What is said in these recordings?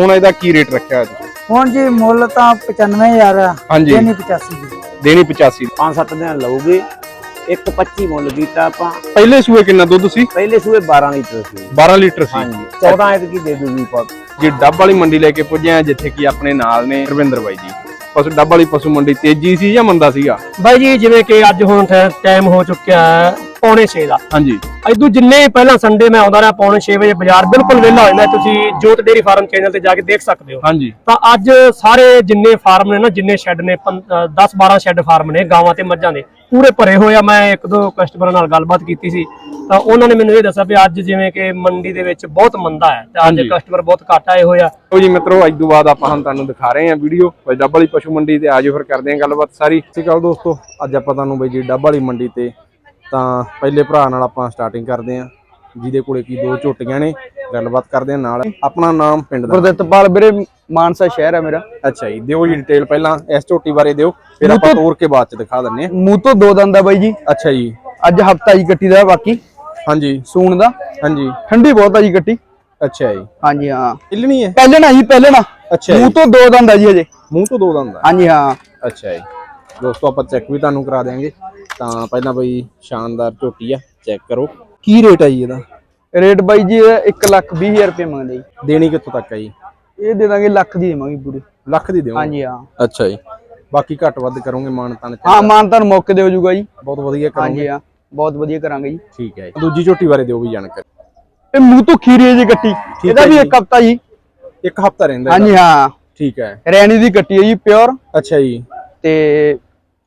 ਹੁਣ ਇਹਦਾ ਕੀ ਰੇਟ ਰੱਖਿਆ ਤੁਸੀਂ ਹੁਣ ਜੀ ਮੁੱਲ ਤਾਂ 95000 ਆ ਹਾਂਜੀ। ਨਹੀਂ 85 ਦੀ ਦੇਣੀ 85 ਪੰਜ ਸੱਤ ਦਿਨ ਲਊਗੇ ਇੱਕ 25 ਮੁੱਲ ਕੀਤਾ ਆਪਾਂ। ਪਹਿਲੇ ਸੂਏ ਕਿੰਨਾ ਦੁੱਧ ਸੀ? ਪਹਿਲੇ ਸੂਏ 12 ਲੀਟਰ ਸੀ। 12 ਲੀਟਰ ਸੀ। ਹਾਂਜੀ 14 ਐਤਕੀ ਦੇ ਦੂਗੀ ਪੁੱਤ ਜੀ ਡੱਬ ਵਾਲੀ ਮੰਡੀ ਲੈ ਕੇ ਪੁੱਜੇ ਆ ਜਿੱਥੇ ਕਿ ਆਪਣੇ ਨਾਲ ਨੇ ਰਵਿੰਦਰ ਬਾਈ ਜੀ। ਪਸ਼ੂ ਡੱਬ ਵਾਲੀ ਪਸ਼ੂ ਮੰਡੀ ਤੇਜ਼ੀ ਸੀ ਜਾਂ ਮੰਦਾ ਸੀਗਾ? ਬਾਈ ਜੀ ਜਿਵੇਂ ਕਿ ਅੱਜ ਹੁਣ ਟਾਈਮ ਹੋ ਚੁੱਕਿਆ ਹੈ ਪੌਣੇ 6 ਦਾ। ਹਾਂਜੀ। ਇਦੋਂ ਜਿੰਨੇ ਪਹਿਲਾਂ ਸੰਡੇ ਮੈਂ ਆਉਂਦਾ ਰਿਹਾ ਪੌਣੇ 6 ਵਜੇ ਬਾਜ਼ਾਰ ਬਿਲਕੁਲ ਵਿਹਲਾ ਹੋ ਜਾਂਦਾ। ਤੁਸੀਂ ਜੋਤ ਡੇਰੀ ਫਾਰਮ ਚੈਨਲ ਤੇ ਜਾ ਕੇ ਦੇਖ ਸਕਦੇ ਹੋ। ਹਾਂਜੀ। ਤਾਂ ਅੱਜ ਸਾਰੇ ਜਿੰਨੇ ਫਾਰਮ ਨੇ ਨਾ ਜਿੰਨੇ ਸ਼ੈੱਡ ਨੇ 10 12 ਸ਼ੈੱਡ ਫਾਰਮ ਨੇ ਗਾਵਾਂ ਤੇ ਮੱਝਾਂ ਦੇ ਪੂਰੇ ਭਰੇ ਹੋਏ ਆ। ਮੈਂ ਇੱਕ ਦੋ ਕਸਟਮਰਾਂ ਨਾਲ ਗੱਲਬਾਤ ਕੀਤੀ ਸੀ। ਤਾਂ ਉਹਨਾਂ ਨੇ ਮੈਨੂੰ ਇਹ ਦੱਸਿਆ ਵੀ ਅੱਜ ਜਿਵੇਂ ਕਿ ਮੰਡੀ ਦੇ ਵਿੱਚ ਬਹੁਤ ਮੰਦਾ ਹੈ ਤੇ ਅੱਜ। ਕਸਟਮਰ ਬਹੁਤ ਘੱਟ ਆਏ ਹੋਏ ਆ। ਲਓ ਜੀ ਮਿੱਤਰੋ ਅੱਜ ਤੋਂ ਬਾਅਦ ਆਪਾਂ ਤੁਹਾਨੂੰ ਦਿਖਾ ਰਹੇ ਹਾਂ ਵੀਡੀਓ ਬਈ ਡੱਬ ਵਾਲੀ ਪਸ਼ੂ ਮੰਡੀ ਤੇ ਆਜੋ ਫਿਰ ਕਰਦੇ ਹਾਂ ਗੱਲਬਾਤ ਸਾਰੀ। ਸਤਿ ਸ਼੍ਰੀ ਅਕਾਲ ਦੋਸਤੋ ਅੱਜ ਆਪਾਂ ਤੁਹਾਨੂੰ ਬਈ ਜੀ ਡੱਬ ਵਾਲੀ ਮੰਡੀ ਤੇ ਤਾਂ ਪਹਿਲੇ ਭਰਾ ਨਾਲ ਆਪਾਂ ਸਟਾਰਟਿੰਗ ਕਰਦੇ ਹਾਂ। ਜਿਹਦੇ ਕੋਲੇ ਕੀ ਦੋ ਝੋਟੀਆਂ ਨੇ ਗੱਲਬਾਤ ਕਰਦੇ ਹਾਂ ਨਾਲ। ਆਪਣਾ ਨਾਮ ਪਿੰਡ ਦਾ। ਗੁਰਦਿੱਤਪਾਲ ਵੀਰੇ ਮਾਨਸਾ ਸ਼ਹਿਰ ਹੈ ਮੇਰਾ। ਅੱਛਾ ਜੀ ਦਿਓ ਜੀ ਡਿਟੇਲ ਪਹਿਲਾਂ ਇਸ ਝੋਟੀ ਬਾਰੇ ਦਿਓ। ਫਿਰ ਆਪਾਂ ਤੋਰ ਕੇ ਬਾਅਦ ਚ ਦਿਖਾ ਦਿੰਨੇ ਹਾਂ। ਮੂੰਹ ਤੋਂ ਦੋ ਦੰਦ ਆ ਬਾਈ ਜੀ। ਅੱਛਾ ਜੀ। ਅੱਜ ਹਫਤਾ ਜੀ ਕੱਟੀ ਦਾ ਬਾਕੀ। ਹਾਂਜੀ। ਸੂਣ ਦਾ। ਹਾਂਜੀ। ਠੰਡੀ ਬਹੁਤ ਆ ਜੀ ਕੱਟੀ। ਅੱਛਾ ਜੀ। ਹਾਂਜੀ ਹਾਂ। ਹਿੱਲਣੀ ਹੈ? ਪਹਿਲੇ ਨਾ ਜੀ ਪਹਿਲੇ ਨਾ ਅੱਛਾ ਮੂੰਹ ਤੋਂ ਦੋ ਦੰਦ ਆ ਜੀ ਹਜੇ। ਮੂੰਹ ਤੋਂ ਦੋ ਦੰਦ ਆ? ਹਾਂਜੀ ਹਾਂ। ਅੱਛਾ ਜੀ। ਦੋਸਤੋ ਆਪਾਂ ਚੈੱਕ ਵੀ ਤੁਹਾਨੂੰ ਕਰਾ ਦੇਵਾਂਗੇ ਤਾਂ ਪਹਿਲਾਂ ਬਈ ਸ਼ਾਨਦਾਰ ਝੋਟੀ ਆ ਚੈੱਕ ਕਰੋ। ਕੀ ਰੇਟ ਆ ਜੀ ਇਹਦਾ? ਰੇਟ ਬਾਈ ਜੀ 1 ਲੱਖ 20 ਹਜ਼ਾਰ ਰੁਪਏ ਮੰਗਦੇ ਜੀ। ਦੇਣੀ ਕਿੱਥੋਂ ਤੱਕ ਆ ਜੀ? ਇਹ ਦੇ ਦਾਂਗੇ ਲੱਖ ਦੀ ਦੇਵਾਂਗੇ ਪੂਰੀ। ਲੱਖ ਦੀ ਦਿਓ ਹਾਂਜੀ ਹਾਂ। ਅੱਛਾ ਜੀ। ਬਾਕੀ ਘੱਟ ਵੱਧ ਕਰੋਗੇ ਮਾਨ ਤਾਨ ਹਾਂ ਮਾਨਤਾਨ ਮੌਕੇ ਦੇ ਹੋ ਜਾਊਗਾ ਜੀ। ਬਹੁਤ ਵਧੀਆ ਹਾਂਜੀ ਕਰੋਗੇ ਹਾਂ। ਬਹੁਤ ਵਧੀਆ ਕਰਾਂਗੇ ਜੀ। ਠੀਕ ਹੈ ਜੀ। ਦੂਜੀ ਝੋਟੀ ਬਾਰੇ ਦਿਓ ਵੀ ਜਾਣਕਾਰੀ। ਇਹ ਮੂੰਹ ਤੋਂ ਖੀਰੀ ਹੈ ਜੀ ਕੱਟੀ ਇਹਦਾ ਵੀ। ਇੱਕ ਹਫਤਾ ਜੀ। ਇੱਕ ਹਫਤਾ ਰਹਿੰਦਾ ਹਾਂਜੀ। ਹਾਂ। ਠੀਕ ਹੈ। ਰੈਣੀ ਦੀ ਕੱਟੀ ਹੈ ਜੀ ਪਿਓਰ ਅੱਛਾ ਜੀ। ਤੇ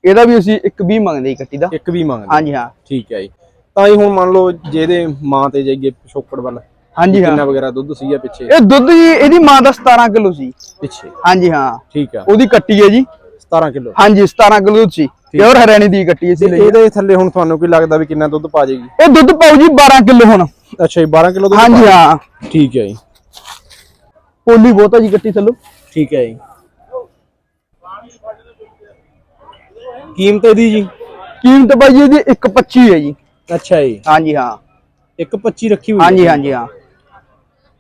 ਇਹਦਾ ਵੀ ਅਸੀਂ ਇੱਕ 20 ਮੰਗਦੇ ਜੀ ਕੱਟੀ ਦਾ। ਇੱਕ ਵੀ ਮੰਗਦੇ ਹਾਂਜੀ ਹਾਂ। ਠੀਕ ਹੈ ਜੀ। ਤਾਂ ਇਹ ਹੁਣ ਮੰਨ ਲਓ ਜਿਹਦੇ ਮਾਂ ਤੇ ਜਾਈਏ ਪਿਛੋਕੜ ਵੱਲ ਹਾਂਜੀ ਹਾਂ। ਕਿੰਨਾ ਵਗੈਰਾ ਦੁੱਧ ਸੀਗਾ ਪਿੱਛੇ? ਇਹ ਦੁੱਧ ਜੀ ਇਹਦੀ ਮਾਂ ਦਾ 17 ਕਿਲੋ ਸੀ। ਪਿੱਛੇ? ਹਾਂਜੀ ਹਾਂ। ਠੀਕ ਆ। ਉਹਦੀ ਕੱਟੀ ਹੈ ਜੀ। 17 ਕਿਲੋ? ਹਾਂਜੀ 17 ਕਿਲੋ ਦੁੱਧ ਸੀ। ਪਿਓਰ ਹਰਿਆਣੀ ਦੀ ਕੱਟੀ ਸੀ ਲਈ ਇਹਦੇ ਥੱਲੇ ਹੁਣ ਤੁਹਾਨੂੰ ਕੀ ਲੱਗਦਾ ਵੀ ਕਿੰਨਾ ਦੁੱਧ ਪਾ ਜਾਏਗੀ? ਇਹ ਦੁੱਧ ਪਾਉ ਜੀ 12 ਕਿਲੋ ਹੁਣ। ਅੱਛਾ ਜੀ 12 ਕਿਲੋ ਦੁੱਧ ਹਾਂਜੀ ਹਾਂ। ਠੀਕ ਹੈ ਜੀ। ਪੋਲੀ ਬਹੁਤ ਆ ਜੀ ਕੱਟੀ ਥੱਲੋਂ। ਠੀਕ ਹੈ ਜੀ। ਕੀਮਤ ਇਹਦੀ ਜੀ? ਕੀਮਤ ਬਾਈ ਜੀ ਇਹਦੀ 125 ਹੈ ਜੀ। ਅੱਛਾ ਜੀ। ਹਾਂਜੀ ਹਾਂ। 125 ਰੱਖੀ ਹੋਈ ਹਾਂਜੀ ਹਾਂਜੀ ਹਾਂ।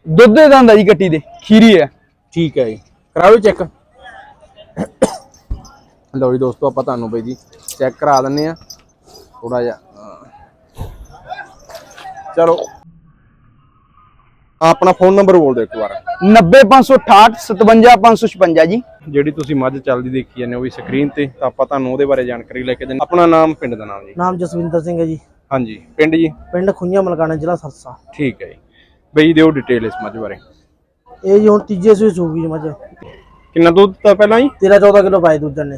ਦੁੱਧ ਦੇ ਦੰਦ ਜੀ ਕੱਟੀ ਦੇ ਖੀਰੀ ਹੈ। ਠੀਕ ਹੈ ਜੀ। ਕਰਾਓ ਚੈੱਕ। ਲਓ ਜੀ ਦੋਸਤੋ ਆਪਾਂ ਤੁਹਾਨੂੰ ਬਈ ਜੀ ਚੈੱਕ ਕਰਾ ਦਿੰਨੇ ਆ ਥੋੜਾ ਜਿਹਾ ਚਲੋ। ਆਪਣਾ ਫੋਨ ਨੰਬਰ ਬੋਲ ਦਿਓ ਇੱਕ ਵਾਰ। 90568 57556 ਜੀ। ਜਿਹੜੀ ਤੁਸੀਂ ਮੱਝ ਚੱਲਦੀ ਦੇਖੀ ਜਾਂਦੇ ਹੋ ਵੀ ਸਕਰੀਨ ਤੇ ਤਾਂ ਆਪਾਂ ਤੁਹਾਨੂੰ ਉਹਦੇ ਬਾਰੇ ਜਾਣਕਾਰੀ ਲੈ ਕੇ ਦਿੰਦੇ ਆਪਣਾ ਨਾਮ ਪਿੰਡ ਦਾ ਨਾਮ ਜੀ। ਨਾਮ ਜਸਵਿੰਦਰ ਸਿੰਘ ਹੈ ਜੀ। ਹਾਂਜੀ ਪਿੰਡ ਜੀ? ਪਿੰਡ ਖੁੰਝਾ ਮਲਕਾਣਾ ਜ਼ਿਲ੍ਹਾ ਸਰਸਾ। ਠੀਕ ਹੈ ਜੀ। ਬਈ ਦਿਓ ਡਿਟੇਲ ਇਸ ਮੱਝ ਬਾਰੇ। ਇਹ ਜੀ ਹੁਣ ਤੀਜੇ ਸੂਏ ਸੂਗੀ ਮੱਝ। ਕਿੰਨਾ ਦੁੱਧ ਤਾਂ ਪਹਿਲਾਂ ਹੀ 13 14 ਕਿਲੋ ਪਾਏ ਦੂਜੇ ਨੇ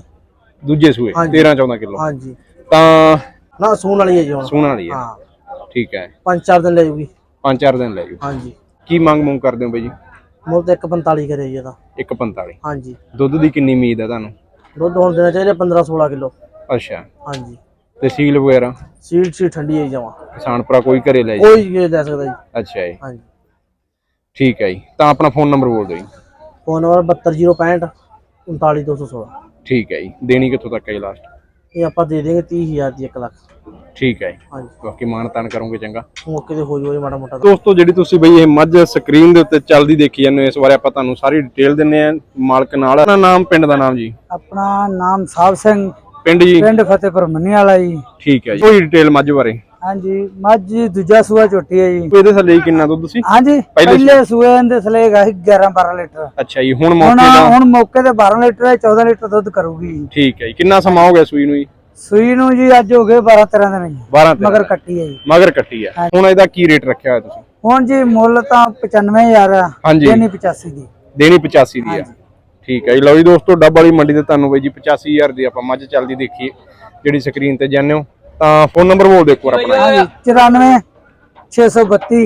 ਦੂਜੇ ਸੂਏ 13 14 ਕਿਲੋ। ਹਾਂਜੀ। ਤਾਂ ਨਾ ਸੂਣ ਵਾਲੀ ਹੈ ਜੀ ਹੁਣ। ਸੂਣ ਵਾਲੀ ਹੈ। ਹਾਂ। ਠੀਕ ਹੈ। ਪੰਜ ਚਾਰ ਦਿਨ ਲੈ ਜੂਗੀ। ਪੰਜ ਚਾਰ ਦਿਨ ਲੈ ਜਾਓ ਹਾਂਜੀ। ਕੀ ਮੰਗ ਮੁੰਗ ਕਰਦੇ ਹੋ ਬਈ ਜੀ? ਮੁੱਲ ਤਾਂ 145 ਕਰੇ ਜੀ ਇਹਦਾ। 145 ਹਾਂਜੀ। ਦੁੱਧ ਦੀ ਕਿੰਨੀ ਉਮੀਦ ਹੈ ਤੁਹਾਨੂੰ? ਦੁੱਧ ਹੁਣ ਦੇਣਾ ਚਾਹੀਦਾ 15 16 ਕਿਲੋ। ਅੱਛਾ। ਹਾਂਜੀ। ਤੇ ਸੀਲ ਵਗੈਰਾ? ਸੀਡ ਸੀ ਠੰਡੀ ਹੈ ਜਮਾ ਕਿਸਾਨ ਭਰਾ ਕੋਈ ਘਰੇ ਲੈ ਜਾ ਕੋਈ ਲੈ ਸਕਦਾ ਜੀ। ਅੱਛਾ ਜੀ। ਹਾਂਜੀ। ਠੀਕ ਹੈ ਜੀ। ਤਾਂ ਆਪਣਾ ਫੋਨ ਨੰਬਰ ਬੋਲ ਦਿਓ ਜੀ। ਫੋਨ ਨੰਬਰ 72065 39216 ਠੀਕ ਹੈ ਜੀ। ਦੇਣੀ ਕਿੱਥੋਂ ਤੱਕ ਹੈ ਜੀ ਲਾਸਟ ਇਹ ਆਪਾਂ ਦੇ ਦੇਂਗੇ 30000 ਦੀ 1 ਲੱਖ। ਠੀਕ ਹੈ ਹਾਂਜੀ। ਬਾਕੀ ਮਾਨ ਤਾਨ ਕਰੋਗੇ ਚੰਗਾ। ਮੌਕੇ ਤੇ ਹੋ ਜਾਵੇ ਮਾੜਾ ਮੋਟਾ। ਦੋਸਤੋ ਜਿਹੜੀ ਤੁਸੀਂ ਬਈ ਇਹ ਮੱਝ ਸਕਰੀਨ ਦੇ ਉੱਤੇ ਚੱਲਦੀ ਦੇਖੀ ਜਾਂਦੇ ਹੋ ਇਸ ਬਾਰੇ ਆਪਾਂ ਤੁਹਾਨੂੰ ਸਾਰੀ ਡਿਟੇਲ ਦਿੰਨੇ ਆ ਮਾਲਕ ਨਾਲ। ਆਪਣਾ ਨਾਮ ਪਿੰਡ ਦਾ ਨਾਮ ਜੀ। ਆਪਣਾ ਨਾਮ ਸਾਹਿਬ ਸਿੰਘ। ਪਿੰਡ ਜੀ। ਪਿੰਡ ਫਤਿਹਪੁਰ ਮੰਨੀ ਵਾਲਾ ਜੀ। ਠੀਕ ਹੈ ਜੀ। ਕੋਈ ਡਿਟੇਲ ਮੱਝ ਬਾਰੇ? ਹਾਂਜੀ ਮੱਝ ਦੂਜਾ ਸੂਆ ਝੋਟੀ ਹੈ ਜੀ। ਇਹਦੇ ਥੱਲੇ ਕਿੰਨਾ ਦੁੱਧ ਸੀ? ਹਾਂਜੀ ਪਹਿਲੇ ਪਹਿਲੇ ਸੂਏ ਦੇ ਥਲੇ ਸੀ 11 12 ਲੀਟਰ। ਅੱਛਾ ਜੀ ਹੁਣ ਹੁਣ ਮੌਕੇ ਦਾ ਹੁਣ ਮੌਕੇ ਤੇ 12 ਲੀਟਰ ਹੈ 14 ਲੀਟਰ ਦੁੱਧ ਕਰੂਗੀ ਠੀਕ ਹੈ ਜੀ ਕਿੰਨਾ ਸਮਾਂ ਹੋ ਗਿਆ ਸੂਈ ਨੂੰ ਜੀ? ਸੂਈ ਨੂੰ ਜੀ ਅੱਜ ਹੋ ਗਏ 12 13 ਦਿਨ ਜੀ। 12 ਤੇ ਮਗਰ ਕੱਟੀ ਹੈ ਜੀ। ਮਗਰ ਕੱਟੀ ਹੈ। ਹੁਣ ਇਹਦਾ ਕੀ ਰੇਟ ਰੱਖਿਆ ਹੋਇਆ ਤੁਸੀਂ? ਹੁਣ ਜੀ ਮੁੱਲ ਤਾਂ 95000 ਆ ਹਾਂਜੀ। ਨਹੀਂ 85 ਦੀ। ਦੇਣੀ 85 ਦੀ ਆ। ਠੀਕ ਹੈ ਜੀ ਲਓ ਜੀ ਦੋਸਤੋ ਡੱਬ ਵਾਲੀ ਮੰਡੀ ਤੇ ਤੁਹਾਨੂੰ ਬਈ ਜੀ 85000 ਦੀ ਆਪਾਂ ਮੱਝ ਚੱਲਦੀ ਦੇਖੀਏ ਜਿਹੜੀ ਸਕਰੀਨ ਤੇ ਜਾਂਦੇ ਹੋ ਤਾਂ ਫੋਨ ਨੰਬਰ ਬੋਲ ਦਿਓ ਇੱਕ ਵਾਰ ਆਪਣਾ। ਹਾਂਜੀ 94 632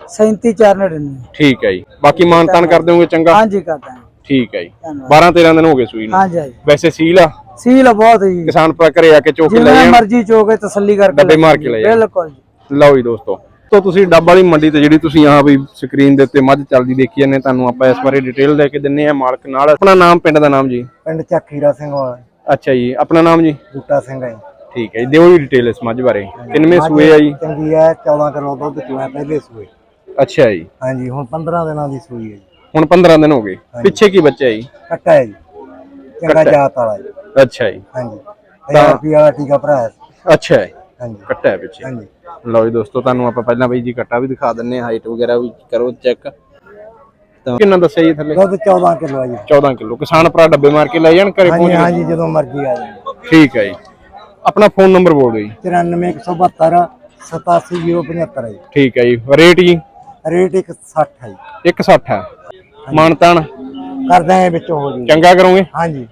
37499 ਠੀਕ ਹੈ ਜੀ। ਬਾਕੀ ਮਾਨ ਤਾਨ ਕਰ ਦਿਓਗੇ ਚੰਗਾ? ਹਾਂਜੀ ਕਰਦਾ ਹਾਂ ਠੀਕ ਹੈ ਜੀ। ਧੰਨਵਾਦ। 12 13 ਦਿਨ ਹੋ ਗਏ ਸੂਈ ਨੂੰ। ਹਾਂਜੀ ਹਾਂਜੀ। ਵੈਸੇ ਸੀਲ ਆ? ਸੀਲ ਬਹੁਤ ਜੀ। ਕਿਸਾਨ ਭਰਾ ਘਰੇ ਆ ਕੇ ਚੋਕ ਕੇ ਲੈ ਜਿਵੇਂ ਜਾਣ। ਮਰਜ਼ੀ ਚੋਕੇ ਤਸੱਲੀ ਕਰਕੇ ਡੱਬੇ ਮਾਰ ਕੇ ਲੈ ਜਾਣ। ਬਿਲਕੁਲ ਜੀ। ਲਓ ਜੀ ਦੋਸਤੋ ਤੋਂ ਤੁਸੀਂ ਡੱਬ ਵਾਲੀ ਮੰਡੀ ਤੇ ਜਿਹੜੀ ਤੁਸੀਂ ਆਹ ਵੀ ਸਕਰੀਨ ਦੇ ਉੱਤੇ ਮੱਝ ਚੱਲਦੀ ਦੇਖੀ ਜਾਂਦੇ ਤੁਹਾਨੂੰ ਆਪਾਂ ਇਸ ਬਾਰੇ ਡਿਟੇਲ ਲੈ ਕੇ ਦਿੰਨੇ ਆ ਮਾਲਕ ਨਾਲ। ਆਪਣਾ ਨਾਮ ਪਿੰਡ ਦਾ ਨਾਮ ਜੀ। ਪਿੰਡ ਚੱਕੀਰਾ ਸਿੰਘ ਵਾਲਾ। ਅੱਛਾ ਜੀ ਆਪਣਾ ਨਾਮ ਜੀ। ਬੂਟਾ ਸਿੰਘ ਹੈ ਠੀਕ ਹੈ ਜੀ ਦਿਓ ਜੀ ਡਿਟੇਲ ਇਸ ਮੱਝ ਬਾਰੇ। ਕਿੰਨਵੇਂ ਸੂਏ ਆ ਜੀ? ਚੰਗੀ ਹੈ 14 ਕਿਲੋ ਦੁੱਧ ਚੋਇਆ ਪਹਿਲੇ ਸੂਏ। ਅੱਛਾ ਜੀ। ਹਾਂਜੀ ਹੁਣ 15 ਦਿਨਾਂ ਦੀ ਸੂਈ ਹੈ ਜੀ। ਹੁਣ 15 ਦਿਨ ਹੋ ਗਏ। ਪਿੱਛੇ ਕੀ ਬੱਚਾ ਜੀ? ਕੱਟਾ ਹੈ ਜੀ। ਚੰਗਾ ਜਾਤ ਵਾਲਾ ਜੀ। ਅੱਛਾ ਜੀ। ਹਾਂਜੀ। 1000 ਰੁਪਏ ਵਾਲਾ ਟੀਕਾ ਭਰਾਇਆ ਸੀ। ਅੱਛਾ ਹੈ ਹਾਂਜੀ। ਕੱਟਾ ਹੈ ਪਿੱਛੇ। ਹਾਂਜੀ। ਲਓ ਜੀ ਦੋਸਤੋ ਤੁਹਾਨੂੰ ਆਪਾਂ ਪਹਿਲਾਂ ਬਈ ਜੀ ਕੱਟਾ ਵੀ ਦਿਖਾ ਦਿੰਨੇ ਹਾਈਟ ਵਗੈਰਾ ਵੀ ਕਰੋ ਚੈੱਕ ਤਾਂ ਕਿੰਨਾ ਦੱਸਿਆ ਜੀ ਥੱਲੇ? ਦੁੱਧ 14 ਕਿਲੋ ਆ ਜੀ। 14 ਕਿਲੋ। ਕਿਸਾਨ ਭਰਾ ਡੱਬੇ ਮਾਰ ਕੇ ਲੈ ਜਾਣ ਘਰੇ ਪਹੁੰਚ ਹਾਂਜੀ ਜਦੋਂ ਮਰਜ਼ੀ ਆ ਜਾਓ ਠੀਕ ਹੈ ਜੀ। ਆਪਣਾ ਫੋਨ ਨੰਬਰ ਬੋਲ ਦਿਓ ਜੀ। 94172 87075 ਹੈ ਜੀ। ਠੀਕ ਹੈ ਜੀ। ਰੇਟ ਜੀ? ਰੇਟ 160 ਹੈ ਜੀ। 160 ਹੈ। ਮਾਨਤਾਨ? ਕਰ ਦਾਂਗੇ ਵਿੱਚੋਂ ਹੋ ਜੀ। ਚੰਗਾ ਕਰੋਗੇ? ਹਾਂਜੀ।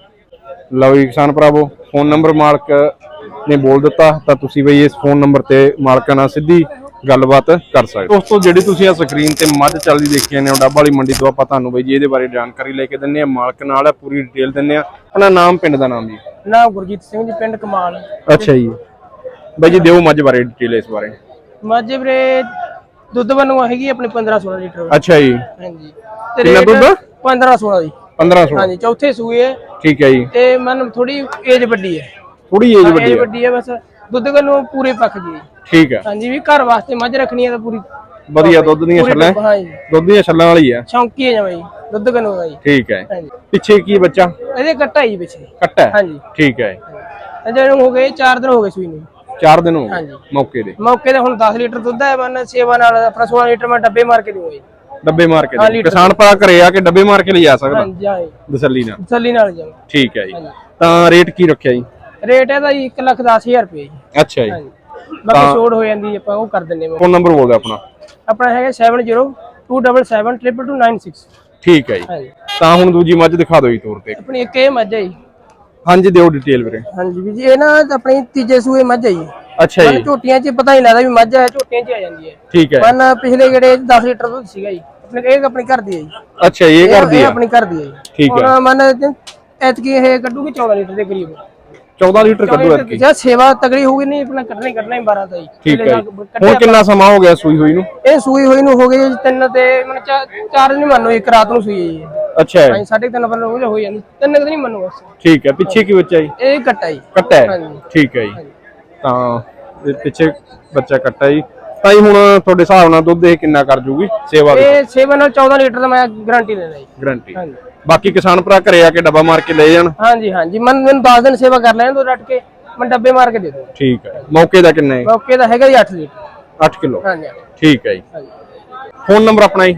ਲਓ ਜੀ ਕਿਸਾਨ ਭਰਾਵੋ ਫੋਨ ਨੰਬਰ ਮਾਲਕ ਨੇ ਬੋਲ ਦਿੱਤਾ ਤਾਂ ਤੁਸੀਂ ਬਈ ਇਸ ਫੋਨ ਨੰਬਰ ਤੇ ਮਾਲਕਾਂ ਨਾਲ ਸਿੱਧੀ ਗੱਲਬਾਤ ਕਰ ਸਕਦੇ ਹੋ। ਦੋਸਤੋ ਜਿਹੜੀ ਤੁਸੀਂ ਆ ਸਕਰੀਨ ਤੇ ਮੱਝ ਚੱਲਦੀ ਦੇਖੀ ਜਾਂਦੇ ਹੋ ਡੱਬ ਵਾਲੀ ਮੰਡੀ ਤੋਂ ਆਪਾਂ ਤੁਹਾਨੂੰ ਬਈ ਜੀ ਇਹਦੇ ਬਾਰੇ ਜਾਣਕਾਰੀ ਲੈ ਕੇ ਦਿੰਨੇ ਆ ਮਾਲਕ ਨਾਲ ਹੈ ਪੂਰੀ ਡਿਟੇਲ ਦਿੰਨੇ ਆ ਆਪਣਾ ਨਾਮ ਪਿੰਡ ਦਾ ਨਾਮ ਜੀ। ਨਾਮ ਗੁਰਜੀਤ ਸਿੰਘ ਜੀ ਪਿੰਡ ਕਮਾਲ। ਅੱਛਾ ਜੀ। ਬਈ ਜੀ ਦਿਓ ਮੱਝ ਬਾਰੇ ਡਿਟੇਲ ਇਸ ਬਾਰੇ। ਮੱਝ ਵੀਰੇ ਦੁੱਧ ਬਣੂ ਹੈਗੀ ਆਪਣੀ 15 16 ਲੀਟਰ। ਅੱਛਾ ਜੀ। ਹਾਂਜੀ। ਕਿੰਨਾ ਦੁੱਧ? 15 16 ਦੀ। 1500 ਹਾਂਜੀ ਚੌਥੇ ਸੂਏ ਹੈ। ਠੀਕ ਹੈ ਜੀ। ਤੇ ਮਨ ਥੋੜੀ ਏਜ ਵੱਡੀ ਹੈ। ਥੋੜੀ ਏਜ ਵੱਡੀ ਹੈ। ਵੱਡੀ ਹੈ ਬਸ ਦੁੱਧ ਨੂੰ ਪੂਰੇ ਪੱਕ ਗਈ ਠੀਕ ਹੈ। ਹਾਂਜੀ ਵੀ ਘਰ ਵਾਸਤੇ ਮੱਝ ਰੱਖਣੀ ਹੈ ਤਾਂ ਪੂਰੀ ਵਧੀਆ ਦੁੱਧ ਦੀਆਂ ਛੱਲਾਂ ਦੁੱਧ ਦੀਆਂ ਛੱਲਾਂ ਵਾਲੀ ਹੈ। ਸ਼ੌਂਕੀ ਹੈ ਜਮਾਂ ਜੀ ਦੁੱਧ ਕਨੂੰ ਜੀ। ਠੀਕ ਹੈ। ਹਾਂਜੀ। ਪਿੱਛੇ ਕੀ ਬੱਚਾ? ਇਹਦੇ ਕੱਟਾ ਹੀ ਪਿੱਛੇ। ਕੱਟਾ ਹੈ? ਹਾਂਜੀ। ਠੀਕ ਹੈ। ਅਜੇ ਨੂੰ ਹੋ ਗਏ 4 ਦਿਨ ਹੋ ਗਏ ਸੂਈ ਨੂੰ। 4 ਦਿਨ ਹੋ ਗਏ? ਹਾਂਜੀ। ਮੌਕੇ ਦੇ? ਮੌਕੇ ਤੇ ਹੁਣ 10 ਲੀਟਰ ਦੁੱਧ ਹੈ ਮਨ ਸੇਵਾ ਨਾਲ ਆਪਣਾ 16 ਲੀਟਰ ਮੈਂ ਡੱਬੇ ਮਾਰ ਕੇ ਦੂੰਗਾ ਜੀ। ਡੱਬੇ ਮਾਰ ਕੇ ਹਾਂ। ਲੀਟਰ ਕਿਸਾਨ ਭਰਾ ਘਰੇ ਆ ਕੇ ਡੱਬੇ ਮਾਰ ਕੇ ਲਿਜਾ ਸਕਦਾ? ਹਾਂਜੀ ਹਾਂ ਜੀ। ਤਸੱਲੀ ਨਾਲ। ਤਸੱਲੀ ਨਾਲ ਜਾਓ ਠੀਕ ਹੈ ਜੀ। ਤਾਂ ਰੇਟ ਕੀ ਰੱਖਿਆ ਜੀ? ਰੇਟ ਇਹਦਾ ਜੀ 1 ਲੱਖ ਦਸ ਹਜ਼ਾਰ ਰੁਪਏ ਜੀ। ਅੱਛਾ ਜੀ। ਹਾਂਜੀ। ਬਾਕੀ ਛੋੜ ਹੋ ਜਾਂਦੀ ਆਪਾਂ ਉਹ ਕਰ ਦਿੰਨੇ ਆ ਫੋਨ ਨੰਬਰ ਬੋਲ ਦਿਓ ਆਪਣਾ। ਆਪਣਾ ਹੈਗਾ 7027722296 ਠੀਕ ਹੈ ਜੀ। ਹਾਂਜੀ। ਤਾਂ ਹੁਣ ਦੂਜੀ ਮੱਝ ਦਿਖਾ ਦਿਓ ਜੀ ਤੌਰ ਤੇ। ਆਪਣੀ ਇੱਕ ਇਹ ਮੱਝ ਹੈ ਜੀ। ਹਾਂਜੀ ਦਿਓ ਡਿਟੇਲ ਵੀਰੇ। ਹਾਂਜੀ ਵੀ ਜੀ ਇਹ ਨਾ ਆਪਣੀ ਤੀਜੇ ਸੂਏ ਮੱਝ ਹੈ ਜੀ। ਅੱਛਾ ਮਨ ਜੀ ਝੋਟੀਆਂ 'ਚ ਪਤਾ ਨਹੀਂ ਲੱਗਦਾ ਵੀ ਮੱਝ ਹੈ ਝੋਟੀਆਂ 'ਚ ਆ ਜਾਂਦੀ ਹੈ। ਠੀਕ ਹੈ। ਮਨ ਪਿਛਲੇ ਜਿਹੜੇ 10 ਲੀਟਰ ਦੁੱਧ ਸੀਗਾ ਜੀ ਆਪਣੇ ਇਹ ਆਪਣੀ ਘਰ ਦੀ ਹੈ ਜੀ। ਅੱਛਾ ਜੀ, ਇਹ ਕਰਦੀ ਇਹ ਆ ਆਪਣੀ ਘਰ ਦੀ ਹੈ ਜੀ। ਠੀਕ ਹੈ। ਹੁਣ ਮਨ ਐਤਕੀ ਇਹ ਕੱਢੂਗੀ 14 ਲੀਟਰ ਦੇ ਕਰੀਬ। 14 ਲੀਟਰ ਕੱਢੋ ਐਤਕੀ। ਜੇ ਸੇਵਾ ਤਗੜੀ ਹੋਊਗੀ ਨਹੀਂ ਆਪਣਾ ਕੱਢਣਾ ਹੀ ਕੱਢਣਾ ਹੀ 12 ਦਾ ਜੀ। ਠੀਕ ਹੈ ਹੁਣ ਕਿੰਨਾ ਸਮਾਂ ਹੋ ਗਿਆ ਸੂਈ ਹੋਈ ਨੂੰ? ਇਹ ਸੂਈ ਹੋਈ ਨੂੰ ਹੋ ਗਏ ਜੀ ਤਿੰਨ ਤੇ ਮਨ ਚਾਰ ਨਹੀਂ ਮੰਨੋ ਇੱਕ ਰਾਤ ਨੂੰ ਸੂਈ ਹੈ ਜੀ। ਅੱਛਾ ਹੈ ਹਾਂਜੀ ਸਾਢੇ ਤਿੰਨ ਪਰ ਹੋ ਜਾਂਦੀ। ਤਿੰਨ ਕੁ ਨਹੀਂ ਮੰਨੋ ਬਸ ਠੀਕ ਹੈ ਪਿੱਛੇ ਕੀ ਬੱਚਾ ਜੀ? ਇਹ ਕੱਟਾ ਜੀ। ਕੱਟਾ ਹੈ। ਠੀਕ ਹੈ ਜੀ। ਤਾਂ ਇਹ ਪਿੱਛੇ ਬੱਚਾ ਕੱਟਾ ਜੀ। ਤਾਂ ਜੀ ਹੁਣ ਤੁਹਾਡੇ ਹਿਸਾਬ ਨਾਲ ਦੁੱਧ ਇਹ ਕਿੰਨਾ ਕਰ ਜੂਗੀ? ਸੇਵਾ ਦੀ ਇਹ ਸੇਵਾ ਨਾਲ 14 ਲੀਟਰ ਦਾ ਮੈਂ ਗਾਰੰਟੀ ਦਿੰਦਾ ਜੀ। ਗਰੰਟੀ ਹਾਂਜੀ। ਬਾਕੀ ਕਿਸਾਨ ਭਰਾ ਘਰੇ ਆ ਕੇ ਡੱਬਾ ਮਾਰ ਕੇ ਲੈ ਜਾਣ। ਹਾਂਜੀ ਹਾਂਜੀ। ਮਨ ਮੈਨੂੰ 10 ਦਿਨ ਸੇਵਾ ਕਰ ਲੈਣ ਦੋ ਰੱਟ ਕੇ ਮੈਂ ਡੱਬੇ ਮਾਰ ਕੇ ਦੇ ਦੂੰ ਠੀਕ ਹੈ। ਮੌਕੇ ਦਾ ਕਿੰਨਾ ਹੈ? ਓਕੇ ਦਾ ਹੈਗਾ ਜੀ 8 ਲੀਟਰ। 8 ਕਿਲੋ। ਹਾਂਜੀ ਠੀਕ ਹੈ ਜੀ। ਹਾਂਜੀ। ਫੋਨ ਨੰਬਰ ਆਪਣਾ ਜੀ?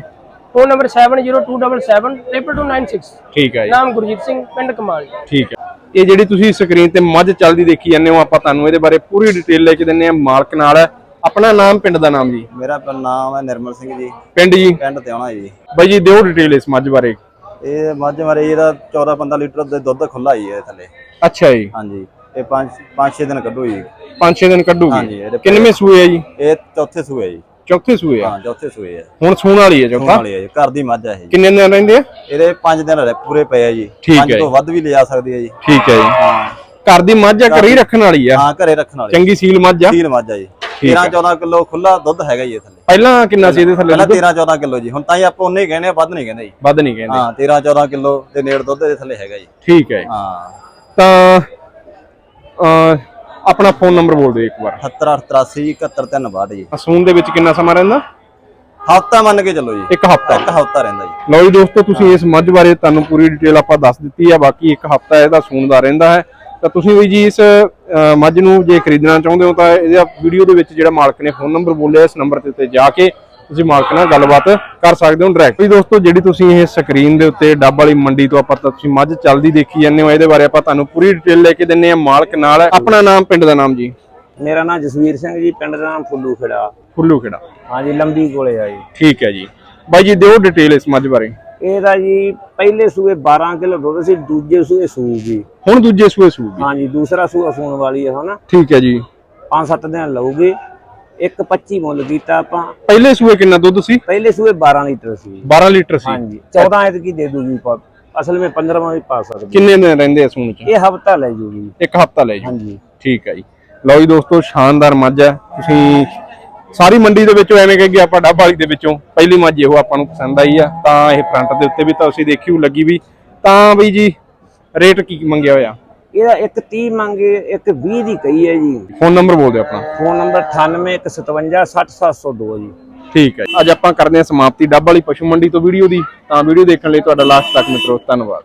ਫੋਨ ਨੰਬਰ 7027722296 ਠੀਕ ਹੈ ਜੀ। ਨਾਮ ਗੁਰਜੀਤ ਸਿੰਘ ਪਿੰਡ ਕਮਾਲ। ਜੀ ਠੀਕ ਹੈ। ਇਹ ਜਿਹੜੀ ਤੁਸੀਂ ਸਕਰੀਨ ਤੇ ਮੱਝ ਚੱਲਦੀ ਦੇਖੀ ਜਾਂਦੇ ਹੋ ਆਪਾਂ ਤੁਹਾਨੂੰ ਇਹਦੇ ਬਾਰੇ ਪੂਰੀ ਡਿਟੇਲ ਲੈ ਕੇ ਦਿੰਨੇ ਆ ਮਾਲਕ ਨਾਲ। ਹੈ ਆਪਣਾ ਨਾਮ ਪਿੰਡ ਦਾ ਨਾਮ ਜੀ? ਮੇਰਾ ਨਾਮ ਹੈ ਨਿਰਮਲ ਸਿੰਘ ਜੀ। ਪਿੰਡ ਜੀ? ਪਿੰਡ ਤੇ ਆਉਣਾ ਜੀ। ਬਾਈ ਜੀ ਦਿਓ ਡਿਟੇਲ ਇਸ ਮੱਝ ਬਾਰੇ। ਇਹ ਮੱਝ ਮਾਰੇ ਇਹਦਾ 14 15 ਲੀਟਰ ਦੇ ਦੁੱਧ ਖੁੱਲਾ ਹੀ ਹੈ ਥੱਲੇ। ਅੱਛਾ ਜੀ। ਹਾਂਜੀ ਇਹ 5 5 6 ਦਿਨ ਕੱਢੋ ਜੀ। 5-6 ਦਿਨ ਹਾਂਜੀ, ਕੱਢੂਗੀ ਇਹਦੇ ਕਿੰਨਵੇਂ ਸੂਏ ਆ ਜੀ? ਇਹ ਚੌਥੇ ਸੂਏ ਜੀ। ਚੌਥੇ ਸੂਏ ਆ? ਹਾਂ ਚੌਥੇ ਸੂਏ ਹੈ ਹੁਣ ਸੂਣ ਵਾਲੀ ਹੈ ਚੌਥਾ ਵਾਲੀ ਹੈ ਜੀ ਘਰ ਦੀ ਮੱਝ ਹੈ ਜੀ। ਕਿੰਨੇ ਦਿਨ ਰਹਿੰਦੇ ਆ? ਇਹਦੇ 5 ਦਿਨ ਰਹਿ ਪੂਰੇ ਪਏ ਆ ਜੀ। ਠੀਕ ਪੰਜ ਤੋਂ ਵੱਧ ਵੀ ਲਿਜਾ ਸਕਦੀ ਹੈ ਜੀ। ਠੀਕ ਹੈ ਜੀ। ਹਾਂ। ਘਰ ਦੀ ਮੱਝ ਆ ਘਰੇ ਹੀ ਰੱਖਣ ਵਾਲੀ ਆ? ਹਾਂ ਘਰੇ ਰੱਖਣ ਵਾਲੀ ਚੰਗੀ ਸੀਲ ਮੱਝ ਆ? ਸੀਲ ਮੱਝ ਆ ਜੀ। 13 14 ਕਿਲੋ ਖੁੱਲਾ ਦੁੱਧ ਹੈਗਾ ਜੀ ਇਹ ਥੱਲੇ। ਪਹਿਲਾਂ ਕਿੰਨਾ ਸੀ ਇਹਦੇ ਥੱਲੇ ਪਹਿਲਾਂ ਦੁੱਧ? 13 14 ਕਿਲੋ ਜੀ। ਹੁਣ ਤਾਂ ਹੀ ਆਪਾਂ ਉਹਨੇ ਹੀ ਕਹਿੰਦੇ ਆ ਵੱਧ ਨਹੀਂ ਕਹਿੰਦੇ ਜੀ। ਵੱਧ ਨਹੀਂ ਕਹਿੰਦੇ। ਹਾਂ 13 14 ਕਿਲੋ ਦੇ ਨੇੜ ਦੁੱਧ ਦੇ ਥੱਲੇ ਹੈਗਾ ਜੀ। ਠੀਕ ਹੈ। ਹਾਂ। ਤਾਂ ਆਪਣਾ ਫੋਨ ਨੰਬਰ ਬੋਲ ਦਿਓ ਇੱਕ ਵਾਰ। 78 83 71 362 ਜੀ। ਅਸੂਨ ਦੇ ਵਿੱਚ ਕਿੰਨਾ ਸਮਾਂ ਰਹਿੰਦਾ? ਹਫਤਾ ਮੰਨ ਕੇ ਚੱਲੋ ਜੀ। ਇੱਕ ਹਫਤਾ। ਇੱਕ ਹਫਤਾ ਰਹਿੰਦਾ ਜੀ। ਲਓ ਜੀ ਦੋਸਤੋ ਤੁਸੀਂ ਇਸ ਮੱਝ ਬਾਰੇ ਤੁਹਾਨੂੰ ਪੂਰੀ ਡਿਟੇਲ ਆਪਾਂ ਦੱਸ ਦਿੱਤੀ ਹੈ ਬਾਕੀ ਇੱਕ ਹਫਤਾ ਇਹਦਾ ਸੂਣ ਦਾ ਰਹਿੰਦਾ ਹੈ। ਤਾਂ ਤੁਸੀਂ ਵੀ ਜੀ ਇਸ ਮੱਝ ਨੂੰ ਜੇ ਖਰੀਦਣਾ ਚਾਹੁੰਦੇ ਹੋ ਤਾਂ ਇਹਦਾ ਵੀਡੀਓ ਦੇ ਵਿੱਚ ਜਿਹੜਾ ਮਾਲਕ ਨੇ ਫੋਨ ਨੰਬਰ ਬੋਲਿਆ ਇਸ ਨੰਬਰ ਤੇ ਉੱਤੇ ਜਾ ਕੇ ਤੁਸੀਂ ਮਾਲਕ ਨਾਲ ਗੱਲਬਾਤ ਕਰ ਸਕਦੇ ਹੋ ਡਾਇਰੈਕਟ ਵੀ ਦੋਸਤੋ ਜਿਹੜੀ ਤੁਸੀਂ ਇਹ ਸਕਰੀਨ ਦੇ ਉੱਤੇ ਡੱਬ ਵਾਲੀ ਮੰਡੀ ਤੋਂ ਆਪਾਂ ਤੁਸੀਂ ਮੱਝ ਚੱਲਦੀ ਦੇਖੀ ਜਾਂਦੇ ਹੋ ਇਹਦੇ ਬਾਰੇ ਆਪਾਂ ਤੁਹਾਨੂੰ ਪੂਰੀ ਡਿਟੇਲ ਲੈ ਕੇ ਦਿੰਨੇ ਆ ਮਾਲਕ ਨਾਲ। ਆਪਣਾ ਨਾਮ ਪਿੰਡ ਦਾ ਨਾਮ ਜੀ। ਮੇਰਾ ਨਾਮ ਜਸਵੀਰ ਸਿੰਘ ਜੀ ਪਿੰਡ ਦਾ ਨਾਮ ਫੁੱਲੂ ਖੇੜਾ। ਫੁੱਲੂ ਖੇੜਾ। ਹਾਂਜੀ ਲੰਬੀ ਕੋਲੇ ਆ ਜੀ। ਠੀਕ ਹੈ ਜੀ। ਬਾਈ ਜੀ ਦਿਓ ਡਿਟੇਲ ਇਸ ਮੱਝ ਬਾਰੇ। ਇਹਦਾ ਜੀ ਪਹਿਲੇ ਸੂਏ 12 ਕਿਲੋ ਦੁੱਧ ਸੀ ਦੂਜੇ ਸੂਏ ਸੂਗੀ ਹੁਣ ਦੂਜੇ ਸੂਏ ਸੂਗੀ ਹਾਂਜੀ ਦੂਸਰਾ ਸੂਆ ਸੂਣ ਵਾਲੀ ਹੈ ਹਨਾ? ਠੀਕ ਹੈ ਜੀ। 5-7 ਦਿਨ ਲਊਗੀ। ਇੱਕ 25 ਮੁੱਲ ਕੀਤਾ ਆਪਾਂ। ਪਹਿਲੇ ਸੂਏ ਕਿੰਨਾ ਦੁੱਧ ਸੀ? ਪਹਿਲੇ ਸੂਏ 12 ਲੀਟਰ ਸੀ। 12 ਲੀਟਰ ਸੀ। ਹਾਂਜੀ 14 ਐਤਕੀ ਦੇ ਦੂਗੀ ਅਸਲ ਵਿੱਚ 15ਵਾਂ ਵੀ ਪਾ ਸਕਦੀ। ਕਿੰਨੇ ਦਿਨ ਰਹਿੰਦੇ ਆ ਸੂਣ ਚ? ਇਹ ਹਫਤਾ ਲੈ ਜੂਗੀ। ਇੱਕ ਹਫਤਾ ਲੈ ਜੀ ਹਾਂਜੀ। ਠੀਕ ਹੈ ਜੀ। ਲਓ ਜੀ ਦੋਸਤੋ ਸ਼ਾਨਦਾਰ ਮੱਝ ਹੈ। ਤੁਸੀਂ ਸਾਰੀ ਮੰਡੀ ਦੇ ਵਿੱਚੋਂ ਐਵੇਂ ਕਹੇ ਆਪਾਂ ਡੱਬ ਵਾਲੀ ਦੇ ਵਿੱਚੋਂ ਪਹਿਲੀ ਮੱਝ ਇਹੋ ਆਪਾਂ ਨੂੰ ਪਸੰਦ ਆਈ ਆ ਤਾਂ ਇਹ ਫਰੰਟ ਦੇ ਉੱਤੇ ਵੀ ਤਾਂ ਤੁਸੀਂ ਦੇਖੀ ਹੋ ਲੱਗੀ ਵੀ ਤਾਂ ਬਈ ਜੀ ਰੇਟ ਕੀ ਮੰਗਿਆ ਹੋਇਆ? ਇਹਦਾ ਇੱਕ 30 ਮੰਗੇ ਇੱਕ 20 ਦੀ ਕਹੀ ਹੈ ਜੀ। ਫੋਨ ਨੰਬਰ ਬੋਲ ਦਿਓ ਆਪਣਾ। ਫੋਨ ਨੰਬਰ 9815560702 ਜੀ। ਠੀਕ ਹੈ। ਅੱਜ ਆਪਾਂ ਕਰਦੇ ਹਾਂ ਸਮਾਪਤੀ ਡੱਬ ਵਾਲੀ ਪਸ਼ੂ ਮੰਡੀ ਤੋਂ ਵੀਡੀਓ ਦੀ ਤਾਂ ਵੀਡੀਓ ਦੇਖਣ ਲਈ ਤੁਹਾਡਾ ਲਾਸਟ ਤੱਕ ਮਿੱਤਰੋ ਧੰਨਵਾਦ।